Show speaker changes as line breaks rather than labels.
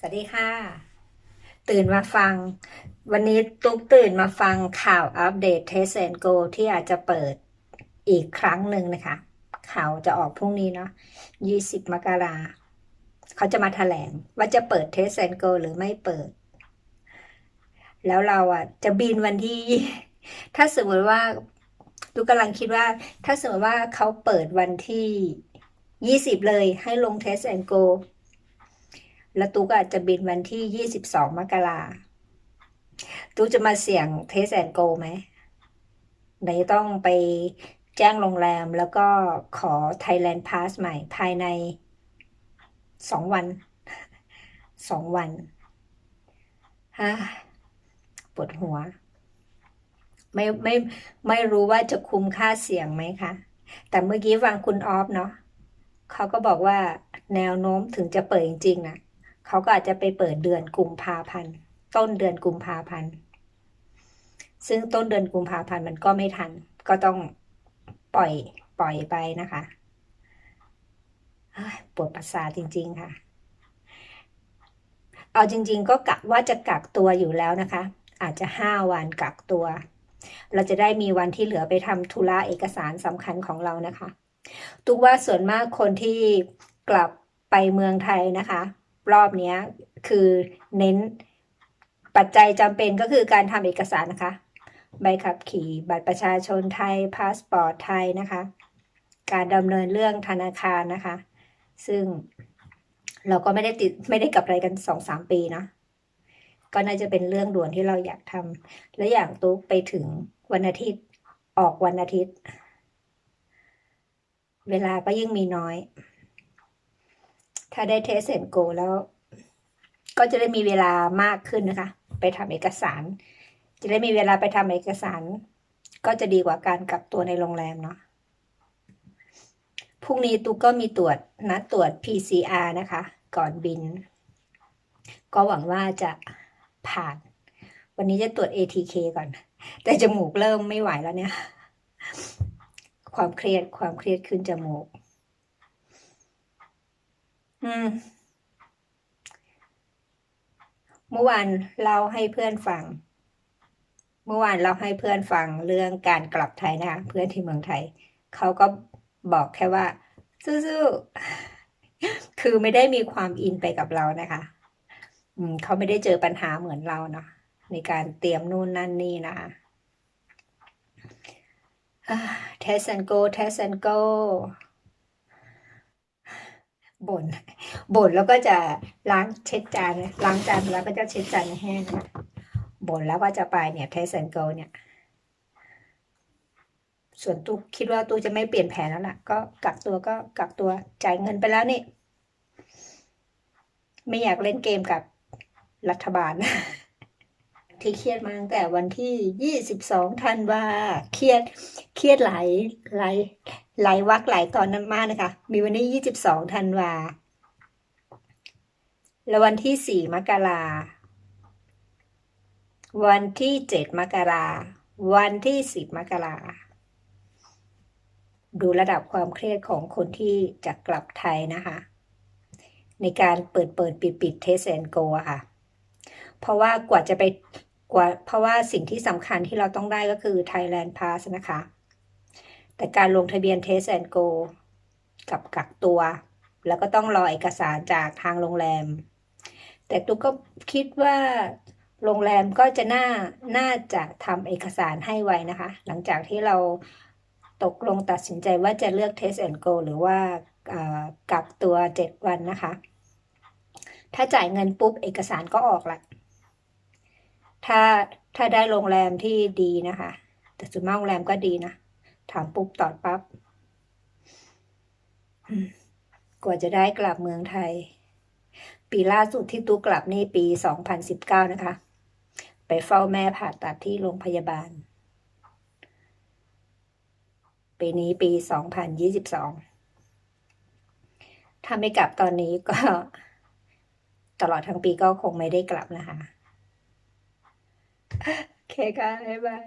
สวัสดีค่ะ ตื่นมาฟัง วันนี้ตุ๊กตื่นมาฟังข่าวอัปเดตเทสแอนโกที่อาจจะเปิดอีกครั้งหนึ่งนะคะ ข่าวจะออกพรุ่งนี้เนาะ20มกราเขาจะมาแถลงว่าจะเปิดเทสแอนโกหรือไม่เปิด แล้วเราอะ จะบินวันที่ ถ้าสมมติว่าตุ๊กกำลังคิดว่า ถ้าสมมติว่าเขาเปิดวันที่20เลยให้ลงเทสแอนโก แล้วตุ๊กอาจจะบินวันที่ 22 มกราตุ๊กจะมาเสี่ยงเทสแอนโกไหมไหนต้องไปแจ้งโรงแรมแล้วก็ขอ Thailand Pass ใหม่ภายใน 2 วัน 2 วันฮ่าปวดหัว ไม่ไม่ไม่รู้ว่าจะคุ้มค่าเสี่ยงไหมคะ แต่เมื่อกี้ฟังคุณออฟเนาะเขาก็บอกว่าแนวโน้มถึงจะเปิดจริงๆนะ เขาก็อาจจะไปเปิดเดือนกุมภาพันธ์ ต้นเดือนกุมภาพันธ์ ซึ่งต้นเดือนกุมภาพันธ์มันก็ไม่ทัน ก็ต้องปล่อยปล่อยไปนะคะปวดประสาทจริง ๆ ค่ะ เอาจริง ๆ ก็กะว่าจะกักตัวอยู่แล้วนะคะ อาจจะห้าวันกักตัว เราจะได้มีวันที่เหลือไปทำธุระเอกสารสำคัญของเรานะคะ ตุกว่าส่วนมากคนที่กลับไปเมืองไทยนะคะ รอบนี้คือเน้นปัจจัยจำเป็นก็คือการทำเอกสารนะคะ ใบขับขี่บัตรประชาชนไทยพาสปอร์ตไทยนะคะ การดำเนินเรื่องธนาคารนะคะ ซึ่งเราก็ไม่ได้ติดไม่ได้กลับอะไรกันสองสามปีนะก็น่าจะเป็นเรื่องด่วนที่เราอยากทำและอย่างตุ๊กไปถึงวันอาทิตย์ออกวันอาทิตย์ เวลาก็ยิ่งมีน้อย ถ้าได้เทสเซนโกแล้ว ก็จะได้มีเวลามากขึ้นนะคะ ไปทำเอกสาร จะได้มีเวลาไปทำเอกสาร ก็จะดีกว่าการกักตัวในโรงแรมเนาะพรุ่งนี้ตุ๊กก็มีตรวจนัดตรวจ PCR นะคะ ก่อนบิน ก็หวังว่าจะผ่าน วันนี้จะตรวจ ATK ก่อน แต่จมูกเริ่มไม่ไหวแล้วเนี่ย ความเครียดความเครียดขึ้นจมูก เมื่อวานเล่าให้เพื่อนฟัง เมื่อวานเราให้เพื่อนฟังเรื่องการกลับไทยนะคะเพื่อนที่เมืองไทย เขาก็บอกแค่ว่าสู้ๆคือไม่ได้มีความอินไปกับเรานะคะอืมเขาไม่ได้เจอปัญหาเหมือนเราเนาะในการเตรียมนู่นนั่นนี่นะคะ test and go test and go บ่น บ่นแล้วก็จะล้างเช็ดจานล้างจานแล้วก็จะเช็ดจานให้แห้งนะบ่นแล้วก็จะไปเนี่ย test and go เนี่ย ส่วนตู้คิดว่าตู้จะไม่เปลี่ยนแผนแล้วล่ะ ก็กักตัวก็กักตัวจ่ายเงินไปแล้วนี่ ไม่อยากเล่นเกมกับรัฐบาล ที่เครียดมาตั้งแต่วันที่ยี่สิบสองธันวาเครียดเครียดหลายหลายหลายวักหลายตอนนั้นมากนะคะ มีวันที่ยี่สิบสองธันวา แล้ววันที่สี่มกราวันที่เจ็ดมกราวันที่สิบมกราดูระดับความเครียดของคนที่จะกลับไทยนะคะ ในการเปิดเปิดปิดปิดเทสแอนโกค่ะ เพราะว่ากว่าจะไปกว่าเพราะว่าสิ่งที่สำคัญที่เราต้องได้ก็คือ Thailand Pass นะคะ แต่การลงทะเบียน Test and Go กับกักตัว แล้วก็ต้องรอเอกสารจากทางโรงแรม แต่ตุ๊กก็คิดว่าโรงแรมก็จะน่าน่าจะทำเอกสารให้ไวนะคะ หลังจากที่เราตกลงตัดสินใจว่าจะเลือก Test and Go หรือว่ากักตัว 7 วันนะคะ ถ้าจ่ายเงินปุ๊บเอกสารก็ออกละ ถ้าถ้าได้โรงแรมที่ดีนะคะ แต่ส่วนมากโรงแรมก็ดีนะ ถามปุ๊บตอบปั๊บ กว่าจะได้กลับเมืองไทย ปีล่าสุดที่ตู้กลับนี่ปี 2019 นะคะ ไปเฝ้าแม่ผ่าตัดที่โรงพยาบาล ปีนี้ปี 2022 ถ้าไม่กลับตอนนี้ก็ ตลอดทั้งปีก็คงไม่ได้กลับนะคะ โอเคค่ะบ๊ายบาย